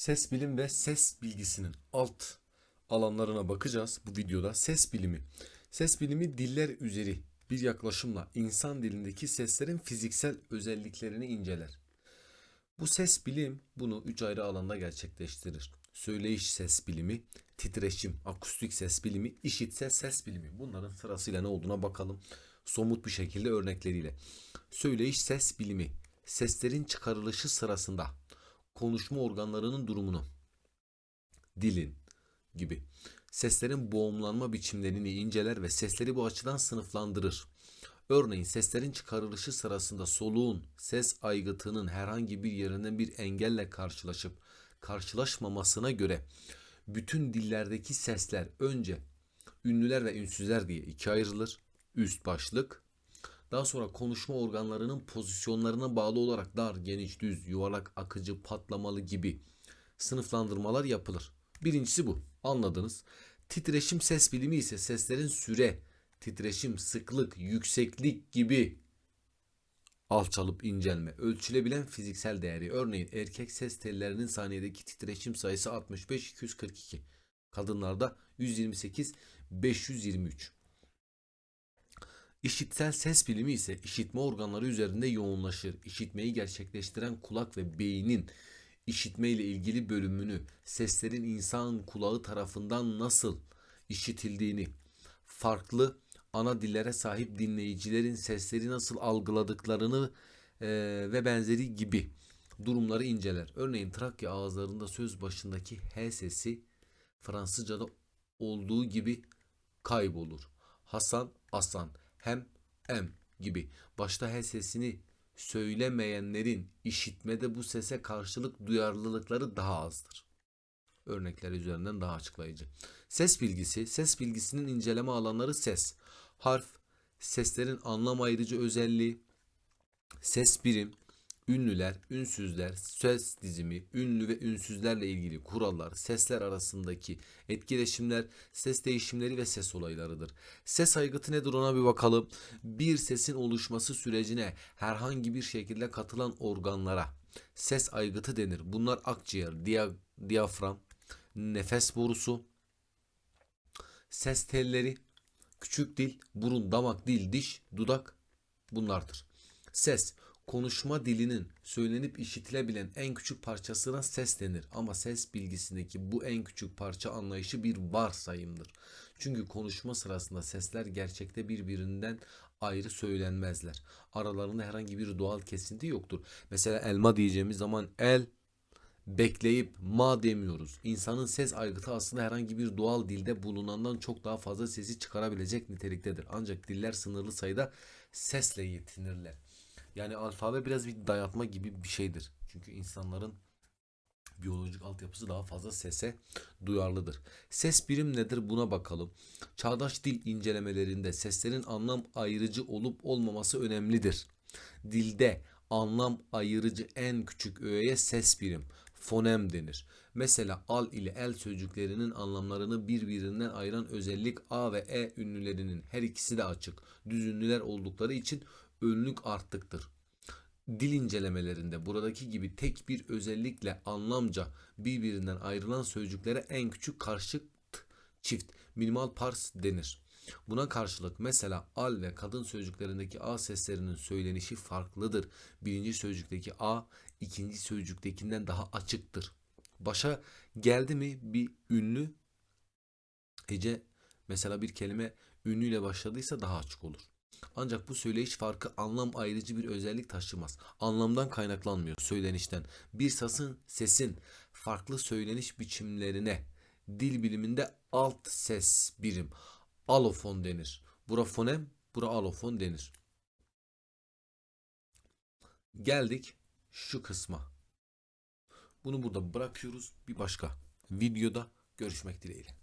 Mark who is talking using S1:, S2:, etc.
S1: Ses bilim ve ses bilgisinin alt alanlarına bakacağız bu videoda. Ses bilimi. Ses bilimi diller üzeri bir yaklaşımla insan dilindeki seslerin fiziksel özelliklerini inceler. Bu ses bilim bunu üç ayrı alanda gerçekleştirir. Söyleyiş ses bilimi, titreşim, akustik ses bilimi, işitsel ses bilimi. Bunların sırasıyla ne olduğuna bakalım. Somut bir şekilde örnekleriyle. Söyleyiş ses bilimi, seslerin çıkarılışı sırasında konuşma organlarının durumunu, dilin gibi seslerin boğumlanma biçimlerini inceler ve sesleri bu açıdan sınıflandırır. Örneğin seslerin çıkarılışı sırasında soluğun ses aygıtının herhangi bir yerinden bir engelle karşılaşıp karşılaşmamasına göre bütün dillerdeki sesler önce ünlüler ve ünsüzler diye ikiye ayrılır. Üst başlık. Daha sonra konuşma organlarının pozisyonlarına bağlı olarak dar, geniş, düz, yuvarlak, akıcı, patlamalı gibi sınıflandırmalar yapılır. Birincisi bu. Anladınız. Titreşim ses bilimi ise seslerin süre, titreşim, sıklık, yükseklik gibi alçalıp incelme, ölçülebilen fiziksel değeri. Örneğin erkek ses tellerinin saniyedeki titreşim sayısı 65-242. Kadınlarda 128-523. İşitsel ses bilimi ise işitme organları üzerinde yoğunlaşır. İşitmeyi gerçekleştiren kulak ve beynin işitme ile ilgili bölümünü, seslerin insan kulağı tarafından nasıl işitildiğini, farklı ana dillere sahip dinleyicilerin sesleri nasıl algıladıklarını eee, ve benzeri gibi durumları inceler. Örneğin Trakya ağızlarında söz başındaki H sesi Fransızca'da olduğu gibi kaybolur. Hasan, Asan, hem, em gibi başta H sesini söylemeyenlerin işitmede bu sese karşılık duyarlılıkları daha azdır. Örnekler üzerinden daha açıklayıcı. Ses bilgisi, ses bilgisinin inceleme alanları ses, harf, seslerin anlam ayırıcı özelliği, ses birim, ünlüler, ünsüzler, ses dizimi, ünlü ve ünsüzlerle ilgili kurallar, sesler arasındaki etkileşimler, ses değişimleri ve ses olaylarıdır. Ses aygıtı nedir ona bir bakalım. Bir sesin oluşması sürecine herhangi bir şekilde katılan organlara ses aygıtı denir. Bunlar akciğer, diya- diyafram, nefes borusu, ses telleri, küçük dil, burun, damak, dil, diş, dudak bunlardır. Ses, konuşma dilinin söylenip işitilebilen en küçük parçasına ses denir. Ama ses bilgisindeki bu en küçük parça anlayışı bir varsayımdır. Çünkü konuşma sırasında sesler gerçekte birbirinden ayrı söylenmezler. Aralarında herhangi bir doğal kesinti yoktur. Mesela elma diyeceğimiz zaman el bekleyip ma demiyoruz. İnsanın ses aygıtı aslında herhangi bir doğal dilde bulunandan çok daha fazla sesi çıkarabilecek niteliktedir. Ancak diller sınırlı sayıda sesle yetinirler. Yani alfabe biraz bir dayatma gibi bir şeydir. Çünkü insanların biyolojik altyapısı daha fazla sese duyarlıdır. Ses birim nedir buna bakalım. Çağdaş dil incelemelerinde seslerin anlam ayırıcı olup olmaması önemlidir. Dilde anlam ayırıcı en küçük öğeye ses birim, fonem denir. Mesela al ile el sözcüklerinin anlamlarını birbirinden ayıran özellik A ve E ünlülerinin her ikisi de açık. Düz ünlüler oldukları için önlük arttıktır. Dil incelemelerinde buradaki gibi tek bir özellikle anlamca birbirinden ayrılan sözcüklere en küçük karşıt çift minimal pars denir. Buna karşılık mesela al ve kadın sözcüklerindeki a seslerinin söylenişi farklıdır. Birinci sözcükteki a ikinci sözcüktekinden daha açıktır. Başa geldi mi bir ünlü Ece mesela bir kelime ünlüyle başladıysa daha açık olur. Ancak bu söyleyiş farkı anlam ayrıcı bir özellik taşımaz. Anlamdan kaynaklanmıyor, söylenişten. Bir sasın, sesin farklı söyleniş biçimlerine dil biliminde alt ses birim, alofon denir. Bura fonem, bura alofon denir. Geldik şu kısma. Bunu burada bırakıyoruz. Bir başka videoda görüşmek dileğiyle.